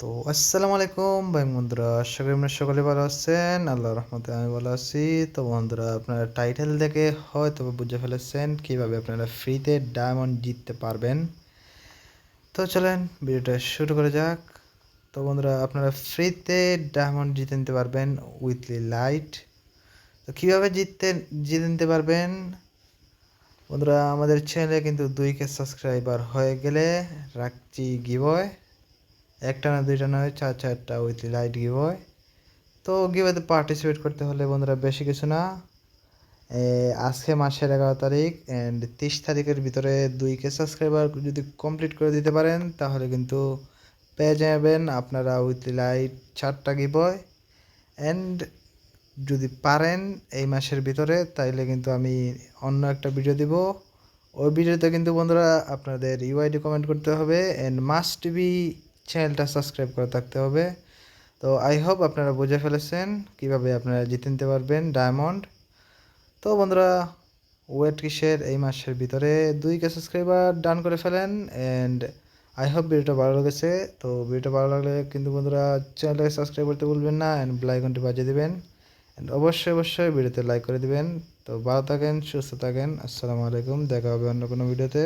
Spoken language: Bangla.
তো আসসালামু আলাইকুম ভাই বন্ধুরা আশা করি আপনারা সকলে ভালো আছেন। আল্লাহ রহমতে আমি ভালো আছি। তো বন্ধুরা, আপনারা টাইটেল দেখে হয়তো বুঝে ফেলেছেন কীভাবে আপনারা ফ্রিতে ডায়মন্ড জিততে পারবেন। তো চলেন ভিডিওটা শুরু করে যাক। তো বন্ধুরা, আপনারা ফ্রিতে ডায়মন্ড জিতে নিতে পারবেন উইথলি লাইট তো কীভাবে জিততে, জিতে নিতে পারবেন? বন্ধুরা, আমাদের চ্যানেলে কিন্তু দুই কে সাবস্ক্রাইবার হয়ে গেলে রাখছি গিবয় একটা না দুইটা নয়, চার, চারটা উইথ লাইট গিবয় তো গিবতে পার্টিসিপেট করতে হলে বন্ধুরা বেশি কিছু না। আজকে মাসের এগারো তারিখ অ্যান্ড তিরিশ তারিখের ভিতরে দুই কে সাবস্ক্রাইবার যদি কমপ্লিট করে দিতে পারেন, তাহলে কিন্তু পেয়ে যাবেন আপনারা উইথ লাইট চারটা গিবয় অ্যান্ড যদি পারেন এই মাসের ভিতরে, তাইলে কিন্তু আমি অন্য একটা ভিডিও দিব। ওই ভিডিওতে কিন্তু বন্ধুরা আপনাদের ইউআইডি কমেন্ট করতে হবে। অ্যান্ড মাস্ট টিভি চ্যানেলটা সাবস্ক্রাইব করে থাকতে হবে। তো আই হোপ আপনারা বুঝে ফেলেছেন কীভাবে আপনারা জিতে নিতে পারবেন ডায়মন্ড। তো বন্ধুরা, ওয়েট কিসের? এই মাসের ভিতরে দুই কে সাবস্ক্রাইবার ডান করে ফেলেন অ্যান্ড আই হোপ ভিডিওটা ভালো লেগেছে। তো ভিডিওটা ভালো লাগলে কিন্তু বন্ধুরা চ্যানেলটাকে সাবস্ক্রাইব করতে ভুলবেন না অ্যান্ড বেলাইকনটি বাজিয়ে দেবেন। অ্যান্ড অবশ্যই অবশ্যই ভিডিওতে লাইক করে দিবেন। তো ভালো থাকেন, সুস্থ থাকেন। আসসালামু আলাইকুম। দেখা হবে অন্য কোনো ভিডিওতে।